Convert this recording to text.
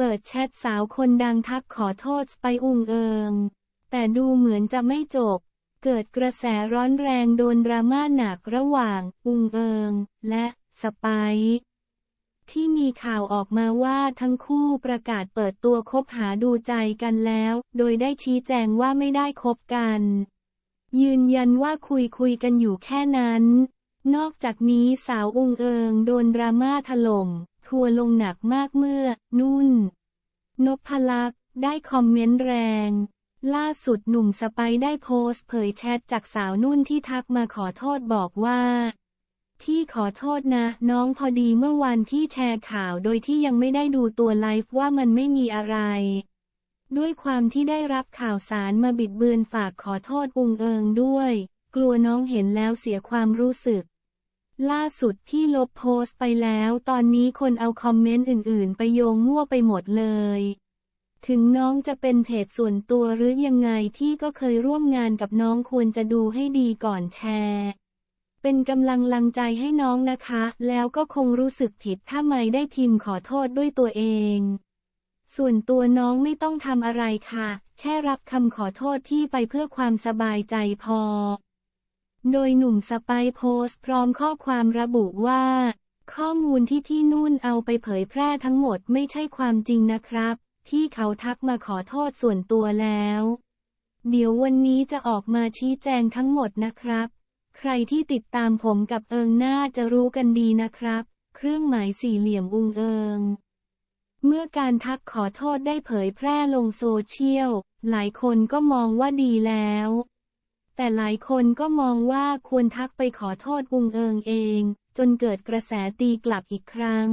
เปิดแชทสาวคนดังทักขอโทษไปอุงเอิง แต่ดูเหมือนจะไม่จบ เกิดกระแสร้อนแรงโดนดราม่าหนักระหว่างอุงเอิง และสไปที่มีข่าวออกมาว่าทั้งคู่ประกาศเปิดตัวคบหาดูใจกันแล้ว โดยได้ชี้แจงว่าไม่ได้คบกัน ยืนยันว่าคุยคุยกันอยู่แค่นั้น นอกจากนี้สาวอุงเอิงโดนดราม่าถล่ม ทัวลงหนักมากเมื่อ นุ่น นพลักษ์ได้คอมเมนต์แรง ล่าสุดหนุ่มสไปได้โพสต์เผยแชทจากสาวนุ่นที่ทักมาขอโทษบอกว่าพี่ขอโทษนะ น้องพอดีเมื่อวันที่แชร์ข่าวโดยที่ยังไม่ได้ดูตัวไลฟ์ว่ามันไม่มีอะไร ด้วยความที่ได้รับข่าวสารมาบิดเบือนฝากขอโทษอุงเอิงด้วย กลัวน้องเห็นแล้วเสียความรู้สึก ล่าสุดพี่ลบโพสต์ไปแล้ว ตอนนี้คนเอาคอมเมนต์อื่น ๆ ไปโยงมั่วไปหมดเลย ถึงน้องจะเป็นเพจส่วนตัวหรือยังไงพี่ก็เคยร่วมงานกับน้องควรจะดูให้ดีก่อนแชร์ เป็นกำลังลังใจให้น้องนะคะ แล้วก็คงรู้สึกผิดถ้าไม่ได้พิมพ์ขอโทษด้วยตัวเอง ส่วนตัวน้องไม่ต้องทำอะไรค่ะ แค่รับคำขอโทษพี่ไปเพื่อความสบายใจพอ โดยหนุ่มสไปโพสต์พร้อมข้อความระบุว่า ข้อมูลที่พี่นุ่นเอาไปเผยแพร่ทั้งหมดไม่ใช่ความจริงนะครับ ที่เขาทักมาขอโทษส่วนตัวแล้ว เดี๋ยววันนี้จะออกมาชี้แจงทั้งหมดนะครับ ใครที่ติดตามผมกับเอิงหน่าจะรู้กันดีนะครับ เครื่องหมายสี่เหลี่ยมอุงเอิง เมื่อการทักขอโทษได้เผยแพร่ลงโซเชียล หลายคนก็มองว่าดีแล้ว แต่หลายคนก็มองว่าควรทักไปขอโทษอุงเอิงเอง จนเกิดกระแสตีกลับอีกครั้ง